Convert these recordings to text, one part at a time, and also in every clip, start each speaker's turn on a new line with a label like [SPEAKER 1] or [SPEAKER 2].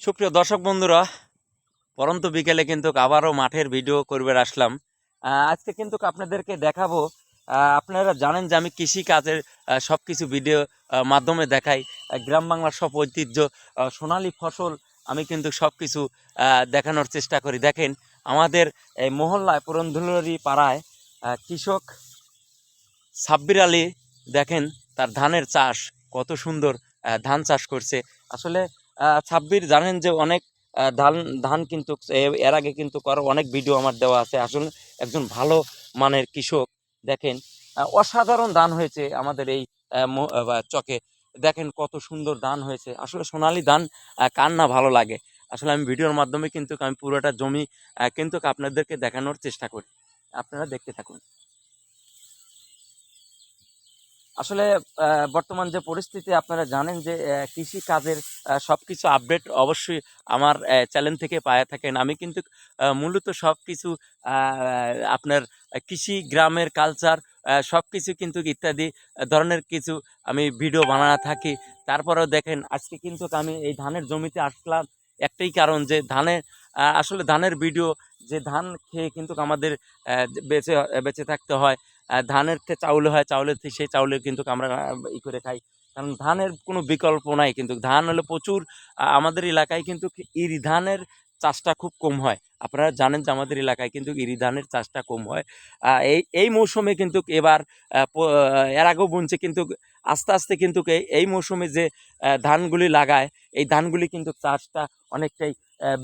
[SPEAKER 1] সুপ্রিয় দর্শক বন্ধুরা, পরন্ত বিকেলে কিন্তু আবারও মাঠের ভিডিও করবে আসলাম। আজকে কিন্তু আপনাদেরকে দেখাবো আপনারা জানেন যে আমি কৃষি কাজের সব কিছু ভিডিও মাধ্যমে দেখাই। গ্রাম বাংলার সব ঐতিহ্য সোনালী ফসল আমি কিন্তু সব কিছু দেখানোর চেষ্টা করি। দেখেন, আমাদের এই মহল্লায়, পুরন্দুলরি পাড়ায় কৃষক সাব্বির আলী, দেখেন, তার ধানের চাষ কত সুন্দর ধান চাষ করছে। আসলে সাব্বির জানেন যে অনেক ধান ধান কিন্তু এর আগে কিন্তু আরও অনেক ভিডিও আমার দেওয়া আছে। আসলে একজন ভালো মানের কৃষক দেখেন অসাধারণ ধান হয়েছে আমাদের এই চকে। দেখেন কত সুন্দর ধান হয়েছে। আসলে সোনালী আহ, কার না ভালো লাগে? আসলে আমি ভিডিওর মাধ্যমে কিন্তু আমি পুরোটা জমি কিন্তু আপনাদেরকে দেখানোর চেষ্টা করি। আপনারা দেখতে থাকুন। আসলে বর্তমান যে পরিস্থিতি আপনারা জানেন যে কৃষি কাজের আহ, সবকিছু আপডেট অবশ্যই আমার চ্যানেল থেকে পায়ে থাকেন। আমি কিন্তু মূলত সব কিছু আপনার কৃষি গ্রামের কালচার সব কিছু কিন্তু ইত্যাদি ধরনের কিছু আমি ভিডিও বানানো থাকি। তারপরেও দেখেন আজকে কিন্তু আমি এই ধানের জমিতে আসলাম। একটাই কারণ যে আহ, আসলে ধানের ভিডিও যে ধান খেয়ে কিন্তু আমাদের বেঁচে বেঁচে থাকতে হয়। ধানের থেকে চাউল হয়, চাউলের থেকে সেই চাউলে কিন্তু আমরা ই করে খাই। কারণ ধানের কোনো বিকল্প নাই, কিন্তু ধান হলে প্রচুর আমাদের এলাকায় কিন্তু ইরি ধানের চাষটা খুব কম হয়। আপনারা জানেন যে আমাদের এলাকায় কিন্তু ইরি ধানের চাষটা কম হয়। এই এই মৌসুমে কিন্তু এবার এর আগেও বুনছে কিন্তু আস্তে আস্তে কিন্তু এই মৌসুমে যে ধানগুলি লাগায় এই ধানগুলি কিন্তু চাষটা অনেকটাই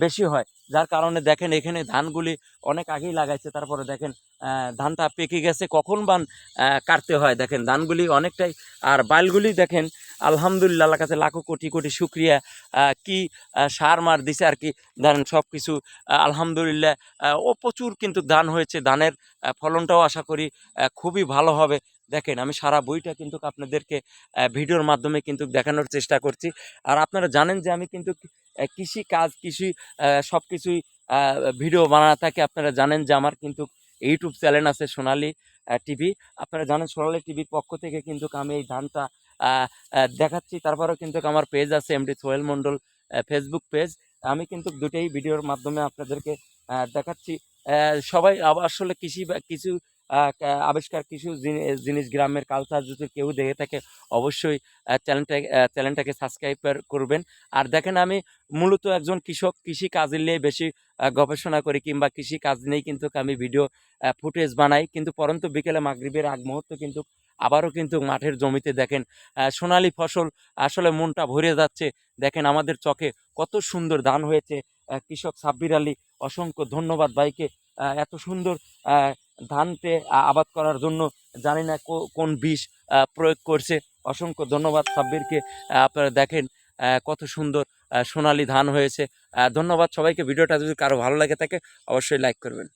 [SPEAKER 1] বেশি হয়। যার কারণে দেখেন এখানে ধানগুলি অনেক আগেই লাগাইছে তারপরে দেখেন ধানটা পেকে গেছে কখন বান কাটতে হয় দেখেন। ধানগুলি অনেকটাই আর বাইলগুলি দেখেন আলহামদুলিল্লাহ আল্লাহর কাছে লাখো কোটি কোটি শুক্রিয়া কি সার মার দিছে আর কি। ধরেন সব কিছু আহ, আলহামদুলিল্লাহ ও প্রচুর কিন্তু ধান হয়েছে। আহ, ফলনটাও আশা করি খুবই ভালো হবে। দেখেন আমি সারা বইটা কিন্তু আপনাদেরকে ভিডিওর মাধ্যমে কিন্তু দেখানোর চেষ্টা করছি। আর আপনারা জানেন যে আমি কিন্তু কৃষি কাজ কৃষি সব কিছুই ভিডিও বানানো থাকে। আপনারা জানেন যে আমার কিন্তু ইউটিউব চ্যানেল আছে সোনালী টিভি। আপনারা জানেন সোনালী টিভির পক্ষ থেকে কিন্তু আমি এই ধানটা দেখাচ্ছি। তারপরেও কিন্তু আমার পেজ আছে MD Sohel Mondal. Facebook page আমি কিন্তু দুটোই ভিডিওর মাধ্যমে আপনাদেরকে দেখাচ্ছি। সবাই আসলে কৃষি কিছু আবিষ্কার কিছু জিনিস গ্রামের কালচার যদি কেউ দেখে থাকে, অবশ্যই চ্যানেলটা চ্যানেলটাকে সাবস্ক্রাইব করবেন। আর দেখেন আমি মূলত একজন কৃষক। কৃষি কাজ নিয়ে বেশি গবেষণা করি কিংবা কৃষি কাজ নিয়েই কিন্তু আমি ভিডিও ফুটেজ বানাই। কিন্তু পরন্তু বিকেলে মাগরিবের আগ মুহূর্তে কিন্তু আবারও কিন্তু মাঠের জমিতে দেখেন সোনালী ফসল আসলে মনটা ভরে যাচ্ছে। দেখেন আমাদের চকে কত সুন্দর ধান হয়েছে। কৃষক সাব্বির আলী, অসংখ্য ধন্যবাদ ভাইকে। এত সুন্দর ধানতে আবাদ করার জন্য জানি না কোন বিষ প্রয়োগ করছে। অসংখ্য ধন্যবাদ সাব্বিরকে। আপনারা দেখেন কত সুন্দর সোনালী ধান হয়েছে। ধন্যবাদ সবাইকে। ভিডিওটা যদি কারও ভালো লাগে থাকে, অবশ্যই লাইক করবেন।